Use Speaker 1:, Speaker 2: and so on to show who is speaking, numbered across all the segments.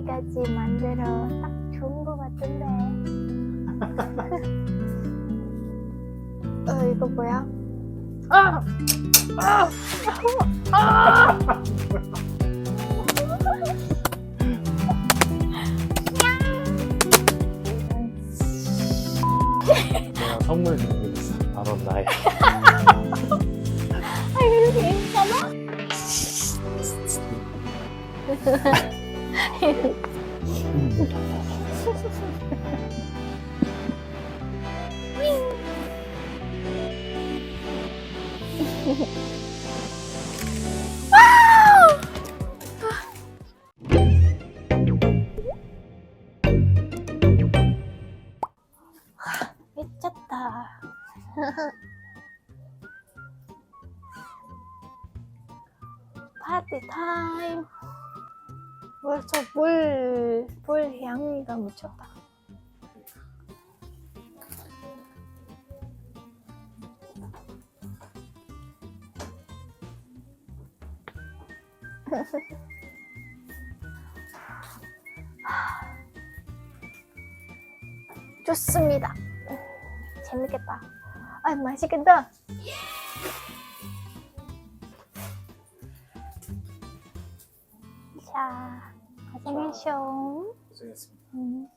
Speaker 1: 애기같이 만들어 딱 좋은 거 같은데. 어, 이거 뭐야? 아! 아! 아!
Speaker 2: 내가 선물 준비했어. 바로 나의.
Speaker 1: 아, 이거 괜찮아? 미쳤 벌써 물, 물 향기가 미쳤다. 좋습니다. 재밌겠다. 아, 맛있겠다.
Speaker 2: 고생했습니다.
Speaker 1: 음.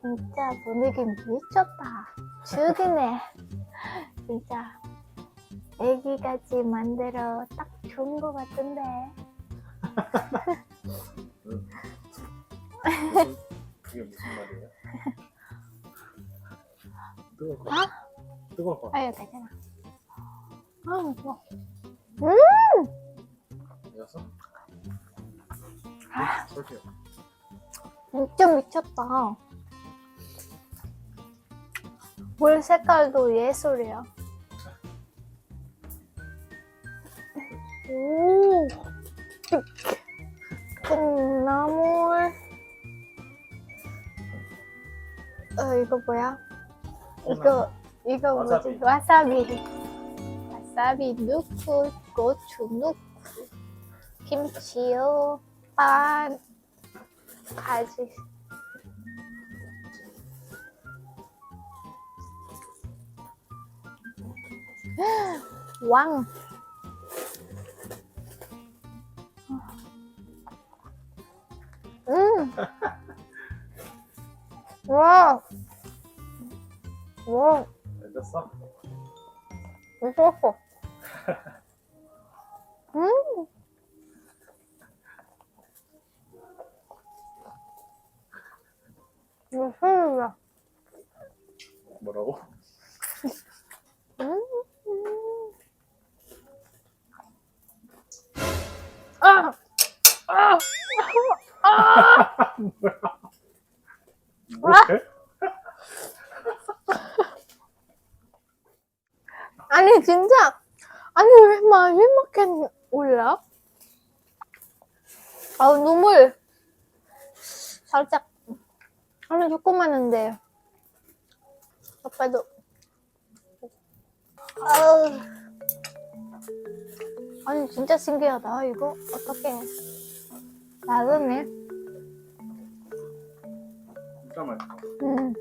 Speaker 1: 진짜 분위기 미쳤다. 죽이네. 진짜 애기같이 만들어 딱 좋은 거 같은데.
Speaker 2: 그게 무슨 말이에요? 뜨거울 것
Speaker 1: 아?
Speaker 2: 같아. 뜨거울 것 같아.
Speaker 1: 아유, 괜찮아. 아, 뭐.
Speaker 2: 이어 서?
Speaker 1: 아.
Speaker 2: 솔직히
Speaker 1: 진짜 미쳤다. 물 색깔도 예술이야. 오, 콩나물. 어, 이거 뭐야? 이거, 이거 뭐지? 와사비. 와사비 넣고, 고추 넣고, 김치요, 반, 가지. 왕. 음. 와. 와,
Speaker 2: 됐어?
Speaker 1: 미쳤어. 음. 이거 술이야.
Speaker 2: 뭐라고?
Speaker 1: 음. 아! 아! 아!
Speaker 2: 뭐해?
Speaker 1: 아니 진짜 아니 왜막 이렇게 올라? 아 눈물 살짝 아니 조그마한데 오빠도 아우 아니 진짜 신기하다 이거 어떻게
Speaker 2: 진짜 맛있어.
Speaker 1: 음.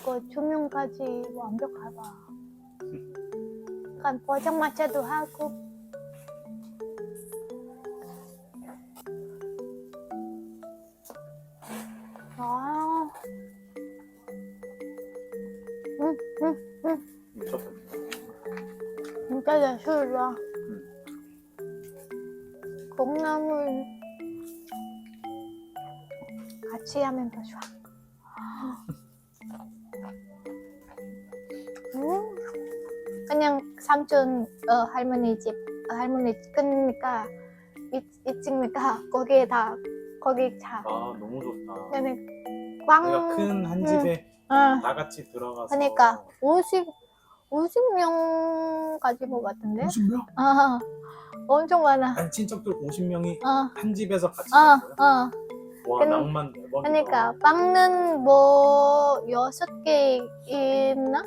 Speaker 1: 이거 조명까지 완벽하다. 약간 포장마차도 하고. 아, 응, 응, 응.
Speaker 2: 미쳤다.
Speaker 1: 진짜 예술이야. 콩나물 같이 하면 더 좋아. 삼촌 어, 할머니 집 어, 할머니 끄니까 이쯤니까 거기에 다 거기 자.
Speaker 2: 아 너무 좋다.
Speaker 1: 그다음에 꽝.
Speaker 2: 내가 큰한 집에
Speaker 1: 응.
Speaker 2: 나같이 들어가서
Speaker 1: 그러니까 50 50명까지 것 같은데.
Speaker 2: 50명?
Speaker 1: 아, 엄청 많아.
Speaker 2: 아니 친척들 50명이
Speaker 1: 어,
Speaker 2: 한 집에서 같이
Speaker 1: 어,
Speaker 2: 먹어요?
Speaker 1: 어.
Speaker 2: 와
Speaker 1: 근-
Speaker 2: 낭만 대박이다.
Speaker 1: 그러니까 빵은 뭐 여섯 개 있나?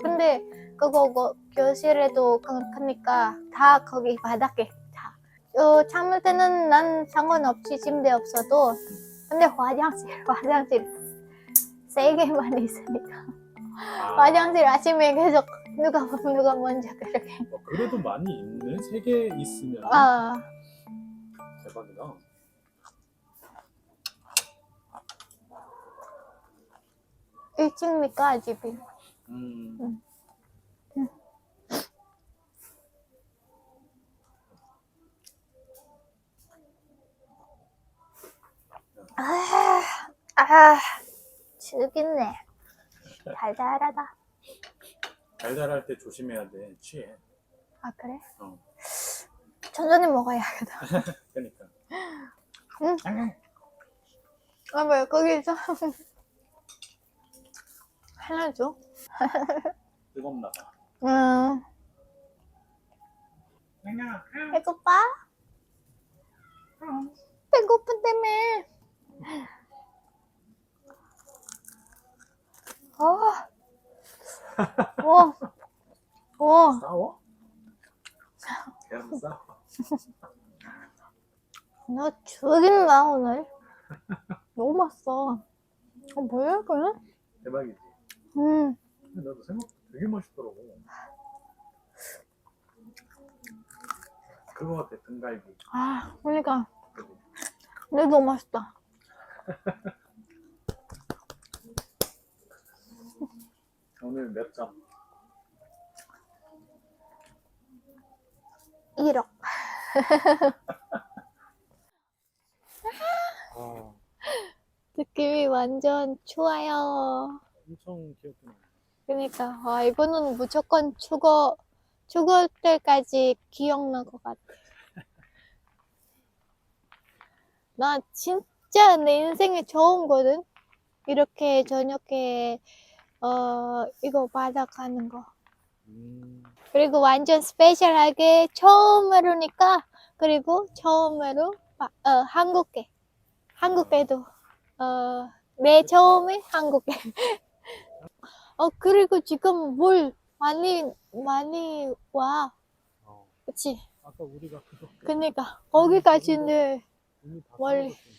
Speaker 1: 근데 그거 뭐 교실에도 그- 그러니까 다 거기 바닥에 다. 어, 잠을 때는 난 상관없이 침대 없어도 근데 화장실 화장실 세 개만 있으니까
Speaker 2: 아,
Speaker 1: 화장실 아침에 계속 누가 누가 먼저 그렇게
Speaker 2: 어, 그래도 많이 있네. 세 개 있으면
Speaker 1: 아
Speaker 2: 대박이다.
Speaker 1: 1층니까 집이
Speaker 2: 음.
Speaker 1: 응. 아, 아, 죽겠네. 달달하다.
Speaker 2: 달달할 때 조심해야 돼. 취해.
Speaker 1: 아, 그래?
Speaker 2: 어.
Speaker 1: 천천히 먹어야겠다.
Speaker 2: 그러니까.
Speaker 1: 응.
Speaker 2: 응.
Speaker 1: 아, 뭐야, 거기서. 하나 줘?
Speaker 2: 뜨겁나 봐.
Speaker 1: 응. 배고파? 배고픈다며. 어. 와. 와.
Speaker 2: 싸워? 걔랑 싸워.
Speaker 1: 너 죽인다, 오늘. 너무 맛있어. 어, 뭐야, 그래?
Speaker 2: 대박이지.
Speaker 1: 음.
Speaker 2: 근데 나도 생각보다 되게 맛있더라고. 그거 같아 등갈비.
Speaker 1: 아, 그러니까. 근데 너무 맛있다.
Speaker 2: 오늘 몇 점?
Speaker 1: 1억.
Speaker 2: 아,
Speaker 1: 느낌이 완전 좋아요.
Speaker 2: 엄청 기억나.
Speaker 1: 그러니까 아, 이거는 무조건 죽어 죽을 때까지 기억날 것 같아. 나 진짜 내 인생에 처음 거든. 이렇게 저녁에 어 이거 받아가는 거.
Speaker 2: 음,
Speaker 1: 그리고 완전 스페셜하게 처음으로니까 그리고 처음으로 바- 어, 한국에 한국에도 어, 내 처음에 한국에 어 그리고 지금 물 많이 많이 와
Speaker 2: 어.
Speaker 1: 그치
Speaker 2: 아까 우리가 그거
Speaker 1: 그니까 거기까지는
Speaker 2: 이미 다
Speaker 1: 멀리.
Speaker 2: 떨어졌으니까.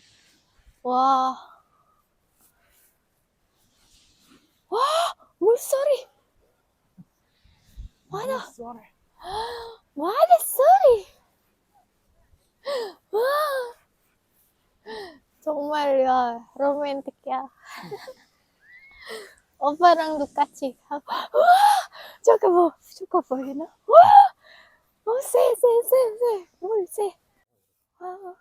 Speaker 1: 와 와, 물소리
Speaker 2: 쏘래.
Speaker 1: 와의 소리! 와! 정말요, 로맨틱이야. 오빠랑도 같이 가고, 와! 저거 뭐, 저거 보이나? 와! 어, 새, 새, 새, 새, 물, 새. 와.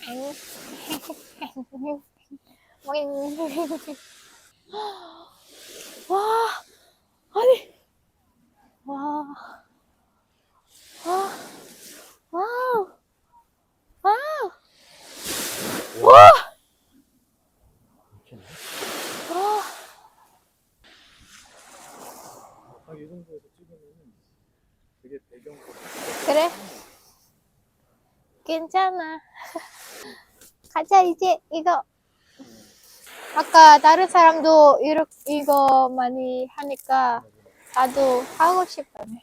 Speaker 1: 와, 아니, 와. 와. 와. 와.
Speaker 2: 되게 배경도
Speaker 1: 그래. 괜찮아. 가자, 이제 이거. 아까 다른 사람도 이렇게, 이거 많이 하니까 나도 하고 싶어네.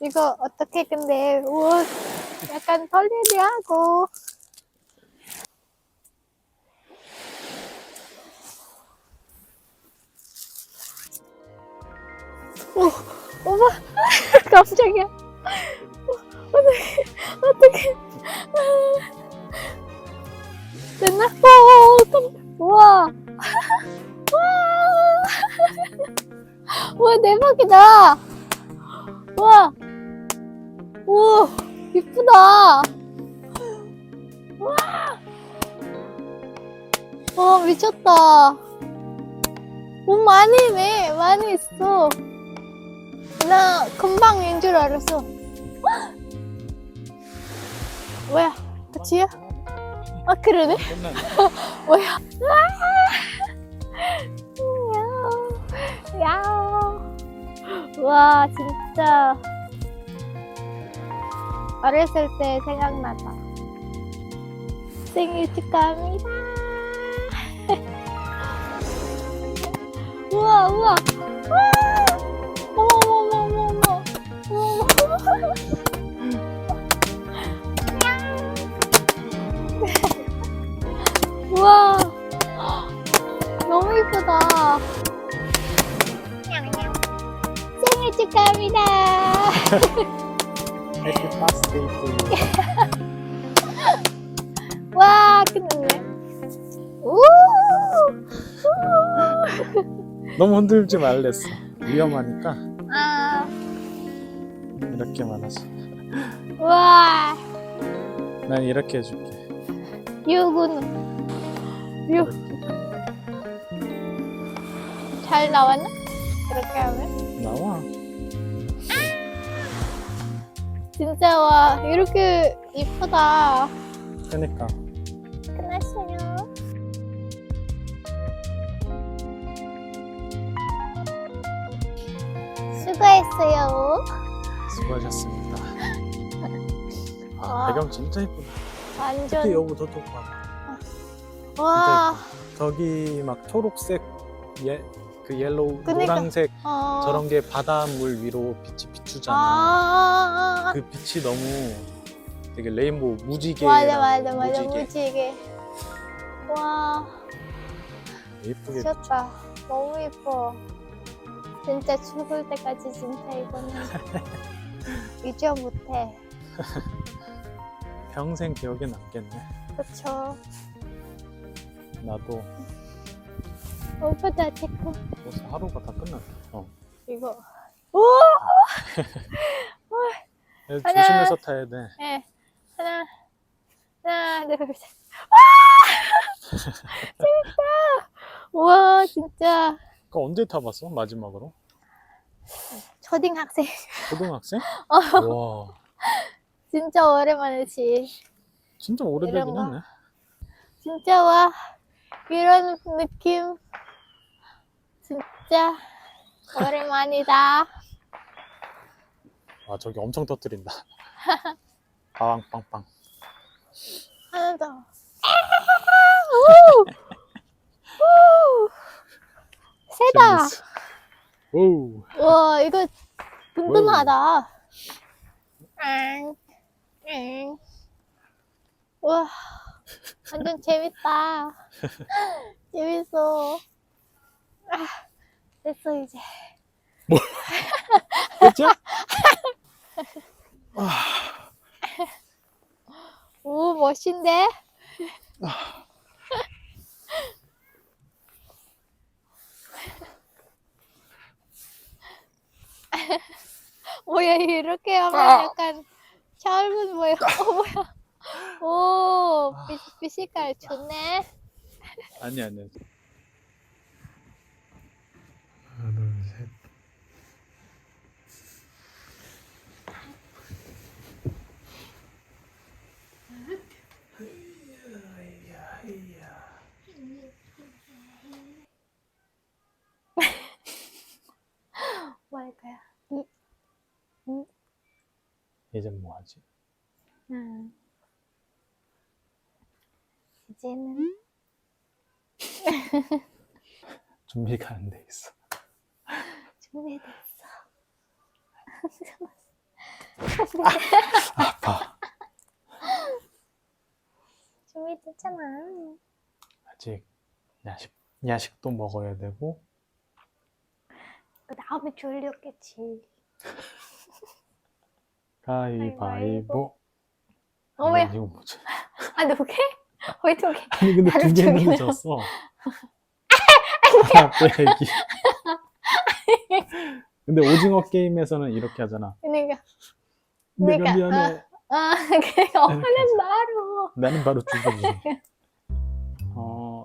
Speaker 1: 이거 어떻게 근데, 우와, 약간 떨리게 하고. 오, 어머, 깜짝이야. 어떡해, 어떡해. 됐나? 오, 깜, 우와. 와. 와, 대박이다. 와. 우와, 이쁘다. 와. 와, 미쳤다. 오, 많이 네 많이 있어. 나 금방 인 줄 알았어. 끝이야? 아, 그러네? 뭐야? 야, 야. 와, 진짜. 어렸을 때 생각나다. 생일 축하합니다. 우와 우와. 와! 어머 어머 어머 어머. 우와. 이쁘다. 생일 축하합니다.
Speaker 2: 해피 파스데이 투
Speaker 1: 와, 끝났네. 우!
Speaker 2: 너무 흔들지 말랬어. 위험하니까
Speaker 1: 아,
Speaker 2: 이렇게만 하지.
Speaker 1: 와,
Speaker 2: 난 이렇게 해줄게.
Speaker 1: 유군. 유. 잘 나왔나? 이렇게 하면?
Speaker 2: 나와.
Speaker 1: 진짜 와, 이렇게 이쁘다.
Speaker 2: 그러니까
Speaker 1: 끝났어요. 수고했어요.
Speaker 2: 수고하셨습니다. 아,
Speaker 1: 아.
Speaker 2: 배경 진짜 이쁘다. 특히
Speaker 1: 완전,
Speaker 2: 여기 저쪽 봐.
Speaker 1: 와,
Speaker 2: 저기 막 초록색, 예, 그 옐로우,
Speaker 1: 그러니까.
Speaker 2: 노란색
Speaker 1: 어.
Speaker 2: 저런 게 바닷물 위로 빛이 비추잖아.
Speaker 1: 아,
Speaker 2: 그 빛이 너무 되게 레인보우 무지개.
Speaker 1: 맞아, 맞아, 맞아, 무지개. 와.
Speaker 2: 예쁘게.
Speaker 1: 미쳤다. 너무 예뻐. 진짜 죽을 때까지 진짜 이거는 잊어 못해.
Speaker 2: 평생 기억에 남겠네.
Speaker 1: 그쵸?
Speaker 2: 나도
Speaker 1: 오빠도 체크.
Speaker 2: 벌써 하루가 다 끝났다. 어.
Speaker 1: 이거. 오! 하나.
Speaker 2: 조심해서 타야 돼.
Speaker 1: 네. 하나, 하나, 둘, 셋. 와! 재밌다. 와, 진짜.
Speaker 2: 그거 언제 타봤어? 마지막으로?
Speaker 1: 초등학생.
Speaker 2: 고등학생?
Speaker 1: 어,
Speaker 2: 와,
Speaker 1: 진짜 오랜만이지.
Speaker 2: 진짜 오래되긴
Speaker 1: 이런 거?
Speaker 2: 했네.
Speaker 1: 진짜 와. 이런 느낌. 진짜 오랜만이다.
Speaker 2: 아, 저기 엄청 터뜨린다. 빵빵빵.
Speaker 1: 하나 더. 우! 우! 세다.
Speaker 2: 재밌어. 오우.
Speaker 1: 와 이거 든든하다. 응. 응. 와 완전 재밌다. 재밌어. 아, 됐어 이제.
Speaker 2: 그죠?
Speaker 1: 오 멋진데? 뭐야 이렇게 하면 약간 젊은 뭐야? 어 뭐야? 오 빛, 빛깔 좋네.
Speaker 2: 아니, 아니. 하나, 둘, 셋.
Speaker 1: 뭐 할까요? 이,
Speaker 2: 이제 뭐 하지?
Speaker 1: 음. 이제는
Speaker 2: 준비가 안 돼 있어.
Speaker 1: 준비됐어.
Speaker 2: 아파.
Speaker 1: 준비됐잖아.
Speaker 2: 아직 야식, 야식도 먹어야 되고,
Speaker 1: 그 다음에 졸렸겠지.
Speaker 2: 가위바위보.
Speaker 1: 어?
Speaker 2: 아니, 이거 뭐지?
Speaker 1: 아, 두 개? 왜두 개?
Speaker 2: 아니, 근데 두 개는 졌어. 하나 빼기. 근데 오징어 게임에서는 이렇게 하잖아.
Speaker 1: 그러니까,
Speaker 2: 내가
Speaker 1: 그러니까,
Speaker 2: 미안해.
Speaker 1: 아, 그러니까 얼른 바로.
Speaker 2: 나는 바로 죽어지. 어,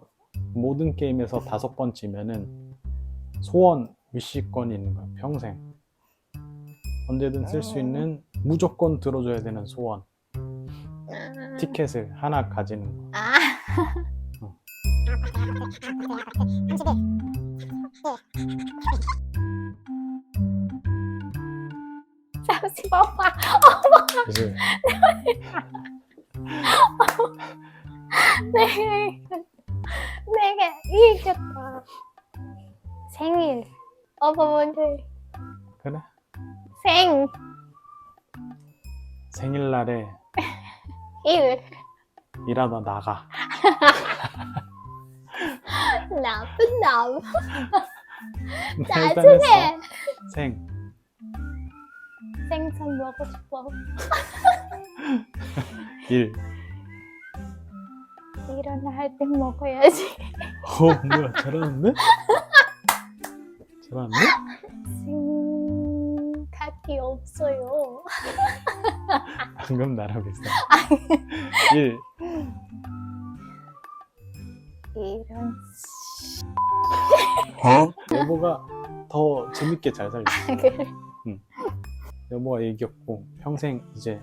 Speaker 2: 모든 게임에서 다섯 번 치면은 소원 위시권이 있는 거야. 평생. 언제든 쓸 수 있는 무조건 들어줘야 되는 소원. 티켓을 하나 가지는 거.
Speaker 1: 아, 잠시만.
Speaker 2: 이제
Speaker 1: 내가 내
Speaker 2: 일하다 나가.
Speaker 1: 나쁜 남.
Speaker 2: 일단
Speaker 1: 짜증해.
Speaker 2: 생.
Speaker 1: 생선 먹고 싶어.
Speaker 2: 일.
Speaker 1: 일어날 때 먹어야지.
Speaker 2: 어, 뭐야, 잘하는데? 잘하는데?
Speaker 1: 생각이 없어요.
Speaker 2: 방금 나랑 비슷해. 일.
Speaker 1: 이런
Speaker 2: 여보가 더 재밌게 잘 살렸어.
Speaker 1: 그래.
Speaker 2: 여보가 이겼고, 평생 이제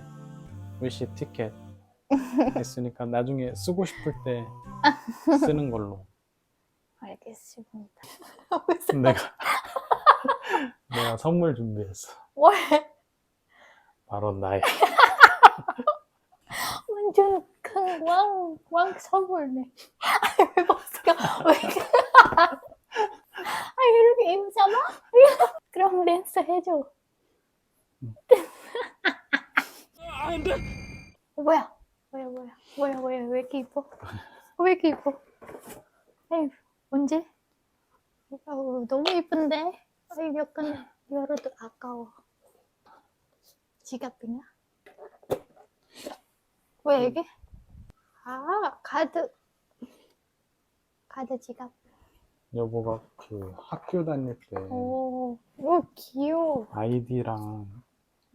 Speaker 2: 위시 티켓 했으니까 나중에 쓰고 싶을 때 쓰는 걸로.
Speaker 1: 알겠습니다.
Speaker 2: 내가, 내가 선물 준비했어.
Speaker 1: 뭘
Speaker 2: 바로 나의.
Speaker 1: 완전 큰 왕 왕 선물네. 아니 왜 버스가 왜? 아 이렇게 입잖아? 그럼 렌스 해줘. 뭐야? 뭐야 뭐야 뭐야 뭐야 왜 이렇게 이뻐? 왜 이렇게 이뻐? 에이 언제? 아우, 너무 이쁜데? 아이 약간 열어도 아까워. 지갑이냐? 뭐야 이게? 아 카드 카드 지갑.
Speaker 2: 여보가 그 학교 다닐 때
Speaker 1: 오, 오 귀여워.
Speaker 2: 아이디랑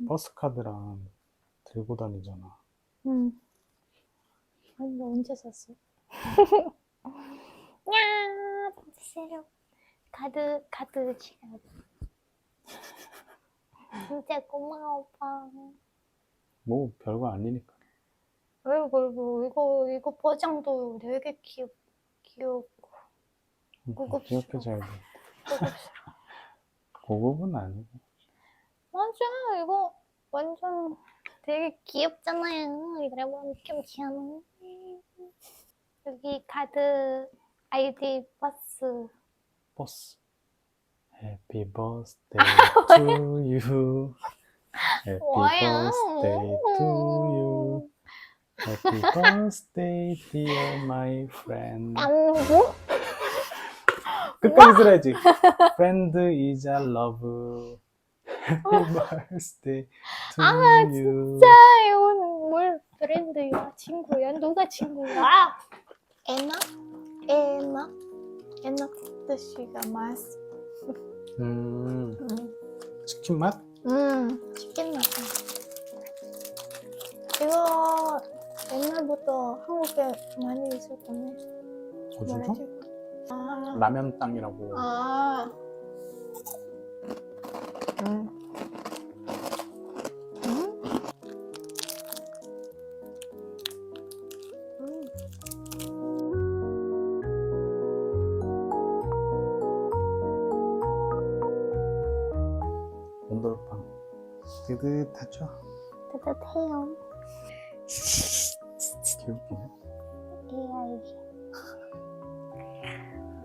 Speaker 2: 버스카드랑 들고 다니잖아.
Speaker 1: 음. 아니 너 언제 샀어? 야, 새로 카드 카드 지갑. 진짜 고마워 오빠.
Speaker 2: 뭐 별거 아니니까.
Speaker 1: 왜 그리고 이거 이거 포장도 되게 귀엽 귀엽고 고급스러워.
Speaker 2: 이렇게 잘 돼.
Speaker 1: 고급스러워.
Speaker 2: 고급은 아니고.
Speaker 1: 맞아 이거 완전 되게 귀엽잖아요. 여러분 김치하는 여기 카드 아이디 버스
Speaker 2: 버스. Happy birthday to you. Happy
Speaker 1: 뭐야?
Speaker 2: birthday to you. Happy birthday, dear my friend.
Speaker 1: 깡부
Speaker 2: 끝까지 들어야지. Friend is a love. Happy birthday to
Speaker 1: 아,
Speaker 2: you.
Speaker 1: 진짜 이거는 뭘 브랜드야 친구야 누가 친구야 에나 에나 에나 뜻이가 맛
Speaker 2: 음,
Speaker 1: 음.
Speaker 2: 치킨 맛?
Speaker 1: 음, 치킨 맛. 이거 옛날부터 한국에 많이 있었거든.
Speaker 2: 어디서?
Speaker 1: 뭐라지? 아,
Speaker 2: 라면 땅이라고.
Speaker 1: 아. 음. 음? 음.
Speaker 2: 온돌빵. 뜨뜻하죠?
Speaker 1: 따뜻해요. AI.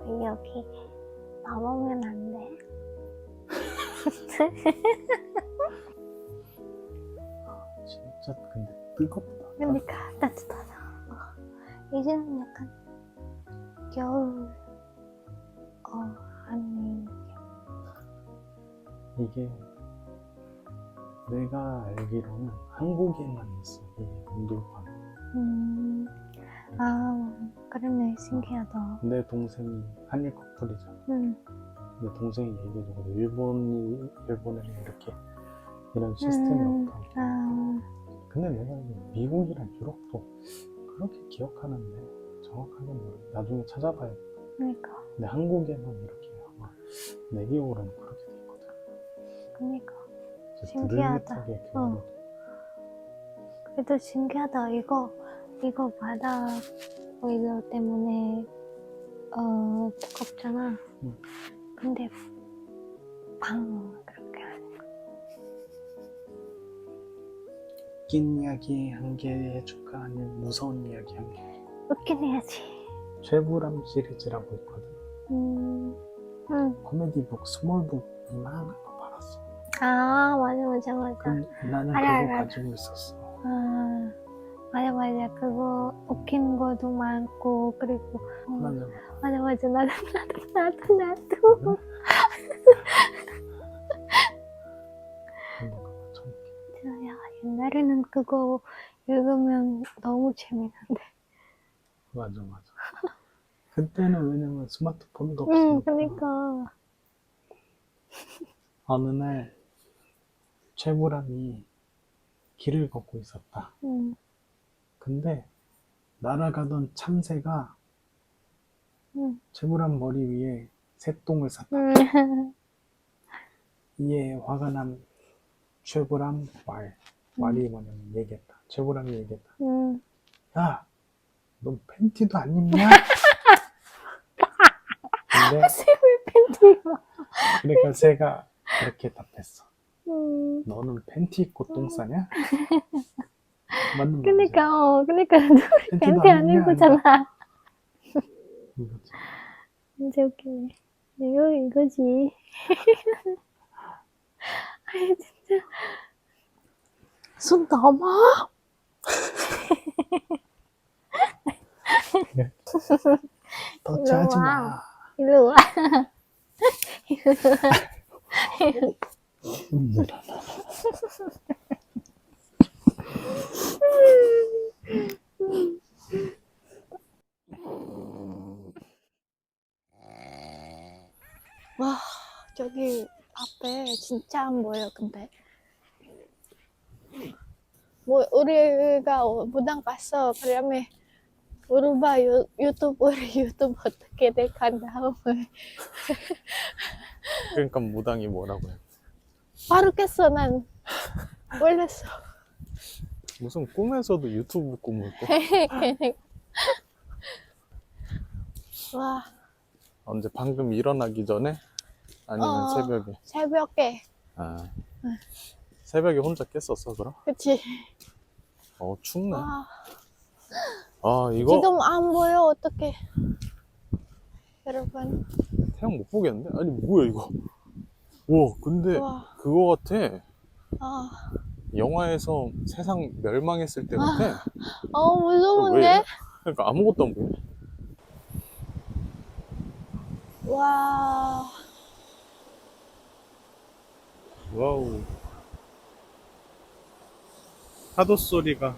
Speaker 1: 왜 여기 나오면 안 돼?
Speaker 2: 진짜 근데 뜨겁다.
Speaker 1: 그러니까 따뜻하다. 어, 이제는 약간 겨울. 어 아니
Speaker 2: 이게 내가 알기로는 한국에만 있어. 이 온돌빵.
Speaker 1: 음. 아 그러네 신기하다.
Speaker 2: 내 동생이 한일 커플이잖아.
Speaker 1: 음.
Speaker 2: 내 동생이 얘기해주거든. 일본이 일본에는 이렇게 이런 시스템이
Speaker 1: 음.
Speaker 2: 없다고.
Speaker 1: 아
Speaker 2: 근데 내가 알기로 미국이랑 유럽도 그렇게 기억하는데 정확하게 몰라. 나중에 찾아봐야 돼.
Speaker 1: 그러니까
Speaker 2: 근데 한국에만 이렇게 아마 내 기억으로는 그렇게 돼 있거든. 그래서
Speaker 1: 신기하다. 그래도 신기하다. 이거 이거 바다 오일러 때문에 어 뜨겁잖아.
Speaker 2: 응.
Speaker 1: 근데 방 그렇게 하는 거.
Speaker 2: 웃긴 이야기 한 개 해줄까? 아니면 무서운 이야기 한 개?
Speaker 1: 웃긴 해야지.
Speaker 2: 최불암 시리즈라고 있거든.
Speaker 1: 음, 음.
Speaker 2: 코미디북 스몰북 이만한 거 팔았어.
Speaker 1: 아, 맞아, 맞아, 맞아.
Speaker 2: 그, 나는
Speaker 1: 알아,
Speaker 2: 그거
Speaker 1: 알아.
Speaker 2: 가지고 있었어.
Speaker 1: 아, 맞아, 맞아. 그거 웃긴 것도 많고, 그리고. 어,
Speaker 2: 맞아.
Speaker 1: 맞아, 맞아. 나도, 나도, 나도, 나도. 야, 옛날에는 그거 읽으면 너무 재밌는데.
Speaker 2: 맞아, 맞아. 그때는 왜냐면 스마트폰도
Speaker 1: 응,
Speaker 2: 없으니까.
Speaker 1: 그니까.
Speaker 2: 어느 날 최불암이 길을 걷고 있었다.
Speaker 1: 응,
Speaker 2: 근데 날아가던 참새가
Speaker 1: 응.
Speaker 2: 최불암 머리 위에 새똥을 쌌다.
Speaker 1: 응.
Speaker 2: 이에 화가 난 최불암 말. 말이 뭐냐면 얘기했다. 최불암이 얘기했다.
Speaker 1: 응.
Speaker 2: 야, 넌 팬티도 안 입냐? 근데
Speaker 1: 세월 팬티 막.
Speaker 2: 그러니까 새가 그렇게 답했어.
Speaker 1: 응.
Speaker 2: 너는 팬티 입고 똥 싸냐? 맞는 말이지.
Speaker 1: 그니까, 어, 그니까, 누리
Speaker 2: 팬티도
Speaker 1: 팬티 안? 입고잖아.
Speaker 2: 이거지.
Speaker 1: 진짜 웃기네. 이거, 이거지. 아이, 진짜. 손 넘어?
Speaker 2: 터치하지
Speaker 1: 일로
Speaker 2: 마.
Speaker 1: 와. 일로 와.
Speaker 2: 음,
Speaker 1: 와, 저기 앞에 진짜 안 보여, 근데. 뭐, 우리가 무당 갔어. 그러면, 우르바 유, 유튜브를 유튜브 어떻게 돼 간 다음에
Speaker 2: 그러니까 무당이 뭐라고 해?
Speaker 1: 바로 깼어, 난. 몰랐어.
Speaker 2: 무슨 꿈에서도 유튜브 꿈을 꿔?
Speaker 1: 와,
Speaker 2: 언제 방금 일어나기 전에? 아니면
Speaker 1: 어.
Speaker 2: 새벽에?
Speaker 1: 새벽에.
Speaker 2: 아. 새벽에 혼자 깼었어, 그럼?
Speaker 1: 그치?
Speaker 2: 어, 춥네.
Speaker 1: 와,
Speaker 2: 아, 이거
Speaker 1: 지금 안 보여, 어떡해. 여러분.
Speaker 2: 태양 못 보겠는데? 아니, 뭐야, 이거. 와, 근데
Speaker 1: 와,
Speaker 2: 그거 같아.
Speaker 1: 아,
Speaker 2: 영화에서 세상 멸망했을 때 같아.
Speaker 1: 어,
Speaker 2: 왜?
Speaker 1: 무서운데?
Speaker 2: 그러니까 아무것도 안 보여.
Speaker 1: 와,
Speaker 2: 와우. 파도 소리가.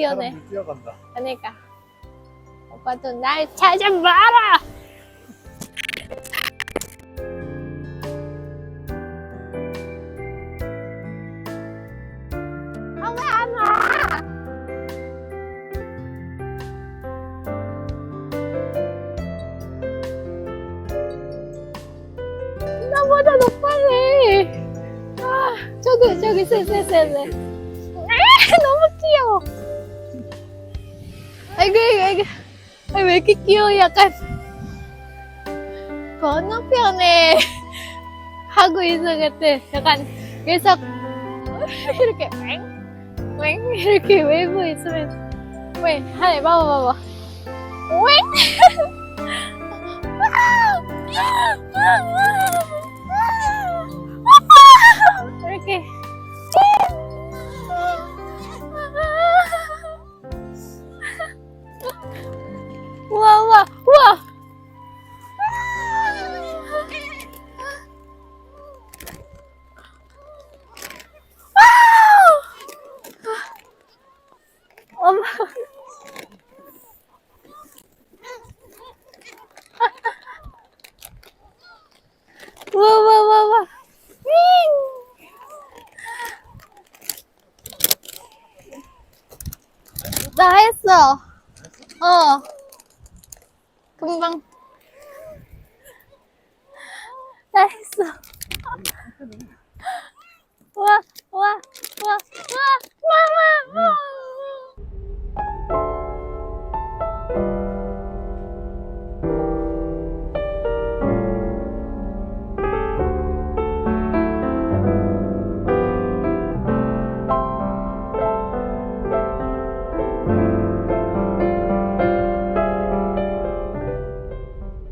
Speaker 1: 튀어네.
Speaker 2: 사람들이 뛰어간다.
Speaker 1: 그러니까. 오빠도 날 찾아봐라! 아, 왜안 와? 나보다. 아, 저기, 저기, 쎄, 쎄, 쎄, 쎄. 귀여워. 아이고, 아이고, 아이고. 아이, 왜 이렇게 귀여워, 약간. 건너편에 하고 있어, 그때. 약간, 계속, 이렇게, 왱, 왱, 이렇게 웨이브 있으면. 왜, 하네, 봐봐, 봐봐. 왜? 이렇게. 우와, 우와, 우와! 엄마. 우와. 윙! 나 했어. 어. 금방. 나 했어.